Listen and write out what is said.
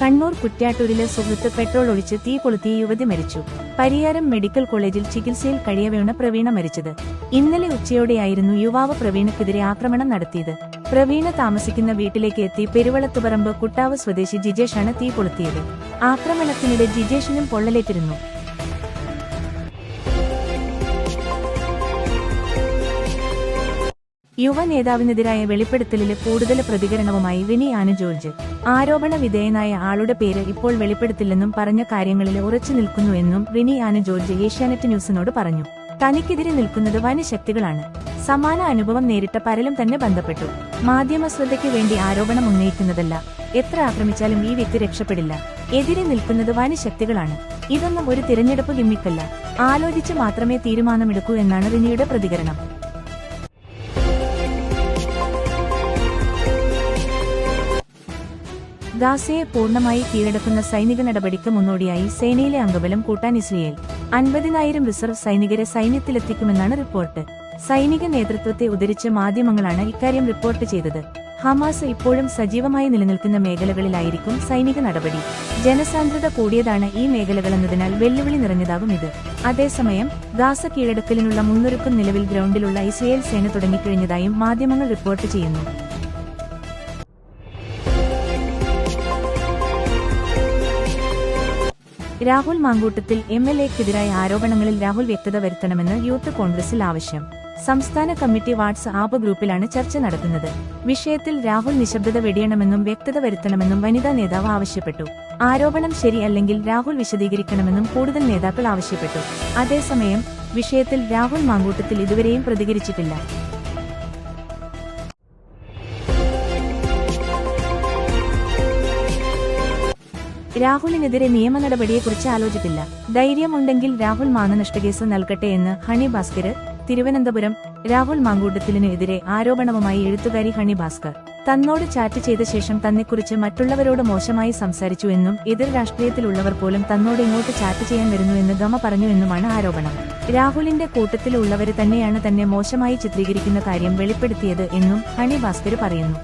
കണ്ണൂർ കുറ്റ്യാട്ടൂരിലെ സുഹൃത്ത് പെട്രോൾ ഒഴിച്ച് തീ കൊളുത്തിയ യുവതി മരിച്ചു. പരിയാരം മെഡിക്കൽ കോളേജിൽ ചികിത്സയിൽ കഴിയവെയാണ് പ്രവീണ മരിച്ചത്. ഇന്നലെ ഉച്ചയോടെയായിരുന്നു യുവാവ് പ്രവീണക്കെതിരെ ആക്രമണം നടത്തിയത്. പ്രവീണ താമസിക്കുന്ന വീട്ടിലേക്ക് എത്തി പെരുവളത്തുപറമ്പ് കുട്ടാവ് സ്വദേശി ജിജേഷാണ് തീ കൊളുത്തിയത്. ആക്രമണത്തിനിടെ ജിജേഷിനും പൊള്ളലേറ്റിരുന്നു. യുവ നേതാവിനെതിരായ വെളിപ്പെടുത്തലിൽ കൂടുതൽ പ്രതികരണവുമായി വിനി ആന ജോർജ്. ആരോപണ വിധേയനായ ആളുടെ പേര് ഇപ്പോൾ വെളിപ്പെടുത്തില്ലെന്നും പറഞ്ഞ കാര്യങ്ങളിൽ ഉറച്ചു നിൽക്കുന്നുവെന്നും വിനി ആന ജോർജ് ഏഷ്യാനെറ്റ് ന്യൂസിനോട് പറഞ്ഞു. തനിക്കെതിരെ നിൽക്കുന്നത് വനശക്തികളാണ്. സമാന അനുഭവം നേരിട്ട പരലും തന്നെ ബന്ധപ്പെട്ടു. മാധ്യമശ്രദ്ധയ്ക്ക് വേണ്ടി ആരോപണം ഉന്നയിക്കുന്നതല്ല. എത്ര ആക്രമിച്ചാലും ഈ വ്യക്തി രക്ഷപ്പെടില്ല. എതിരെ നിൽക്കുന്നത് വനശക്തികളാണ്. ഇതൊന്നും ഒരു തിരഞ്ഞെടുപ്പ് ഗിമ്മിക്കല്ല. ആലോചിച്ച് മാത്രമേ തീരുമാനമെടുക്കൂ എന്നാണ് റിനിയുടെ പ്രതികരണം. ഗാസയെ പൂർണമായി കീഴടക്കുന്ന സൈനിക നടപടിക്ക് മുന്നോടിയായി സേനയിലെ അംഗബലം കൂട്ടാൻ ഇസ്രയേൽ അൻപതിനായിരം റിസർവ് സൈനികരെ സൈന്യത്തിലെത്തിക്കുമെന്നാണ് റിപ്പോർട്ട്. സൈനിക നേതൃത്വത്തെ ഉദ്ധരിച്ച് മാധ്യമങ്ങളാണ് ഇക്കാര്യം റിപ്പോർട്ട് ചെയ്തത്. ഹമാസ് ഇപ്പോഴും സജീവമായി നിലനിൽക്കുന്ന മേഖലകളിലായിരിക്കും സൈനിക നടപടി. ജനസാന്ദ്രത കൂടിയതാണ് ഈ മേഖലകളെന്നതിനാൽ വെല്ലുവിളി നിറഞ്ഞതാകും ഇത്. അതേസമയം ഗാസ കീഴടക്കലിനുള്ള മുന്നൊരുക്കം നിലവിൽ ഗ്രൗണ്ടിലുള്ള ഇസ്രയേൽ സേന തുടങ്ങിക്കഴിഞ്ഞതായും മാധ്യമങ്ങൾ റിപ്പോർട്ട് ചെയ്യുന്നു. രാഹുൽ മാങ്കൂട്ടത്തിൽ എം എൽ എക്കെതിരായ ആരോപണങ്ങളിൽ രാഹുൽ വ്യക്തത വരുത്തണമെന്ന് യൂത്ത് കോൺഗ്രസിൽ ആവശ്യം. സംസ്ഥാന കമ്മിറ്റി വാട്സ് ആപ്പ് ഗ്രൂപ്പിലാണ് ചർച്ച നടക്കുന്നത്. വിഷയത്തിൽ രാഹുൽ നിശബ്ദത വെടിയണമെന്നും വ്യക്തത വരുത്തണമെന്നും വനിതാ നേതാവ് ആവശ്യപ്പെട്ടു. ആരോപണം ശരിയല്ലെങ്കിൽ രാഹുൽ വിശദീകരിക്കണമെന്നും കൂടുതൽ നേതാക്കൾ ആവശ്യപ്പെട്ടു. അതേസമയം വിഷയത്തിൽ രാഹുൽ മാങ്കൂട്ടത്തിൽ ഇതുവരെയും പ്രതികരിച്ചിട്ടില്ല. രാഹുലിനെതിരെ നിയമ നടപടിയെക്കുറിച്ച് ആലോചിക്കില്ല ധൈര്യമുണ്ടെങ്കിൽ രാഹുൽ മാനനഷ്ടകേസ് നൽകട്ടെ എന്ന് ഹണി ഭാസ്കര് തിരുവനന്തപുരം രാഹുൽ മാങ്കൂട്ടത്തിലിന് എതിരെ ആരോപണവുമായി എഴുത്തുകാരി ഹണി ഭാസ്കർ. തന്നോട് ചാറ്റ് ചെയ്ത ശേഷം തന്നെക്കുറിച്ച് മറ്റുള്ളവരോട് മോശമായി സംസാരിച്ചു എന്നും എതിർ രാഷ്ട്രീയത്തിലുള്ളവർ പോലും തന്നോട് ഇങ്ങോട്ട് ചാറ്റ് ചെയ്യാൻ വരുന്നുവെന്ന് ഗമ പറഞ്ഞു എന്നുമാണ് ആരോപണം. രാഹുലിന്റെ കൂട്ടത്തിലുള്ളവര് തന്നെയാണ് തന്നെ മോശമായി ചിത്രീകരിക്കുന്ന കാര്യം വെളിപ്പെടുത്തിയത് എന്നും ഹണി ഭാസ്കർ പറയുന്നു.